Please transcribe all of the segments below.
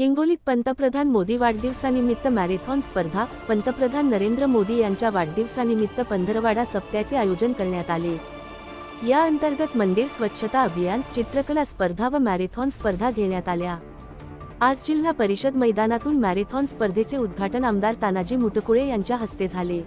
हिंगोलीत पंतप्रधान मोदी वाढदिवसानिमित्त मॅरेथॉन स्पर्धा पंतप्रधान नरेंद्र मोदी यांच्या वाढदिवसानिमित्त पंधरवाडा सप्त्याचे आयोजन करण्यात आले. या अंतर्गत मंदिर स्वच्छता अभियान चित्रकला स्पर्धा व मॅरेथॉन स्पर्धा घेण्यात आल्या. आज जिल्हा परिषद मैदानातून मॅरेथॉन स्पर्धेचे उद्घाटन आमदार तानाजी मुटकुळे यांच्या हस्ते झाले.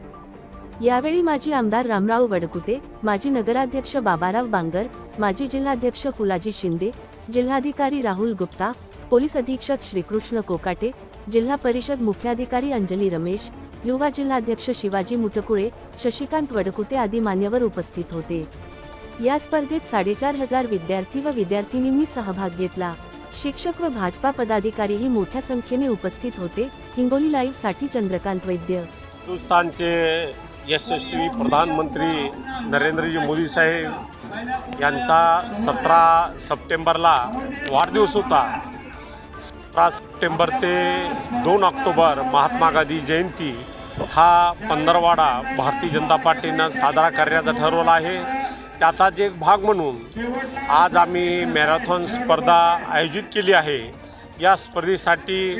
यावेळी माजी आमदार रामराव वडकुते माजी नगराध्यक्ष बाबाराव बांगर माजी जिल्हाध्यक्ष फुलाजी शिंदे जिल्हाधिकारी राहुल गुप्ता पोलीस अधीक्षक श्रीकृष्ण कोकाटे जिल्हा परिषद मुख्याधिकारी अंजली रमेश युवा जिल्हाध्यक्ष शिवाजी मुटकुळे शशिकांत वडकुते आदी मान्यवर उपस्थित होते. या स्पर्धेत साडेचार हजार विद्यार्थी व विद्यार्थिनींनी सहभाग घेतला. शिक्षक व भाजपा पदाधिकारीही मोठ्या संख्येने उपस्थित होते. हिंगोली लाईव्हसाठी चंद्रकांत वैद्य. हिंदुस्थानचे यशस्वी प्रधानमंत्री नरेंद्रजी मोदी साहेब यांचा सतरा सप्टेंबरला वाढदिवस होता. अठरा सप्टेंबर ते दोन ऑक्टोबर महात्मा गांधी जयंती हा पंधरवाडा भारतीय जनता पार्टीनं साजरा करण्याचा ठरवला आहे. त्याचाच एक भाग म्हणून आज आम्ही मॅरेथॉन स्पर्धा आयोजित केली आहे. या स्पर्धेसाठी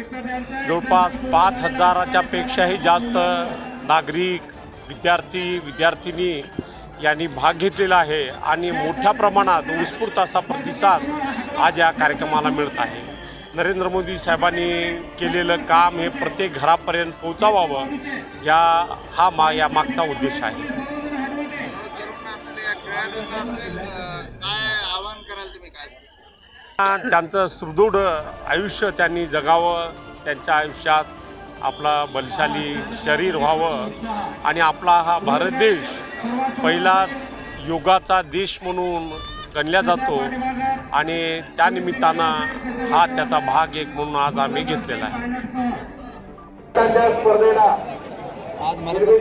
जवळपास पाच हजाराच्यापेक्षाही जास्त नागरिक विद्यार्थी विद्यार्थिनी यांनी भाग घेतलेला आहे आणि मोठ्या प्रमाणात उत्स्फूर्त असा प्रतिसाद आज या कार्यक्रमाला मिळत आहे. नरेंद्र मोदी साहेबांनी केलेलं काम हे प्रत्येक घरापर्यंत पोहोचावावं या हा मा या मागचा उद्देश आहे. त्यांचं सुदृढ आयुष्य त्यांनी जगावं त्यांच्या आयुष्यात आपला बलशाली शरीर व्हावं आणि आपला हा भारत देश पहिलाच योगाचा देश म्हणून गणला जातो आणि त्यानिमित्तानं हा त्याचा भाग एक म्हणून आज आम्ही घेतलेला आहे. आज मराठी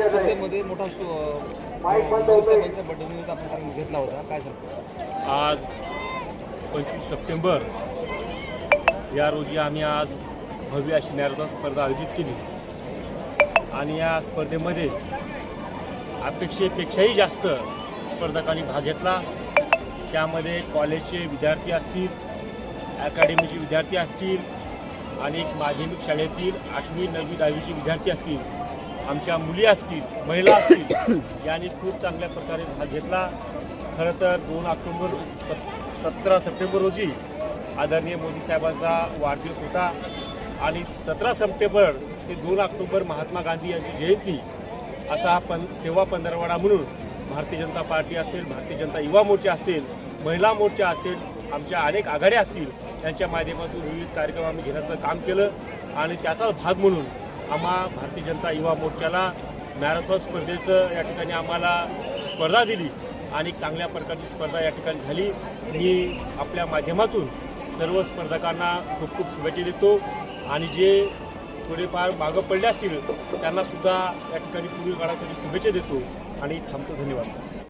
स्पर्धेमध्ये मोठा घेतला होता. काय सांगतो? आज पंचवीस सप्टेंबर या रोजी आम्ही आज भव्य अशी मॅरेथॉन स्पर्धा आयोजित केली. आणि या स्पर्धेमध्ये अपेक्षेपेक्षाही जास्त स्पर्धकांनी भाग घेतला. त्यामध्ये कॉलेजचे विद्यार्थी असतील अकॅडमीचे विद्यार्थी असतील आणि माध्यमिक शाळेतील आठवी नववी दहावीचे विद्यार्थी असतील आमच्या मुली असतील महिला असतील यांनी खूप चांगल्या प्रकारे भाग घेतला. खरं तर दोन ऑक्टोंबर सत सतरा सप्टेंबर रोजी आदरणीय मोदी साहेबांचा वाढदिवस होता. आणि सतरा सप्टेंबर ते दोन ऑक्टोबर महात्मा गांधी यांची जयंती असा हा पण सेवा पंधरवाडा म्हणून भारतीय जनता पार्टी असेल भारतीय जनता युवा मोर्चा असेल महिला मोर्चा असेल आमच्या अनेक आघाड्या असतील त्यांच्या माध्यमातून विविध कार्यक्रम आम्ही घेण्याचं काम केलं आणि त्याचाच भाग म्हणून आम्हा भारतीय जनता युवा मोर्चाला मॅरेथॉन स्पर्धेचं या ठिकाणी आम्हाला स्पर्धा दिली आणि चांगल्या प्रकारची स्पर्धा या ठिकाणी झाली. मी आपल्या माध्यमातून सर्व स्पर्धकांना खूप खूप शुभेच्छा देतो आणि जे थोडेफार मागं पडले असतील त्यांनासुद्धा या ठिकाणी पूर्वी काळासाठी शुभेच्छा देतो. आणि थांबतो धन्यवाद.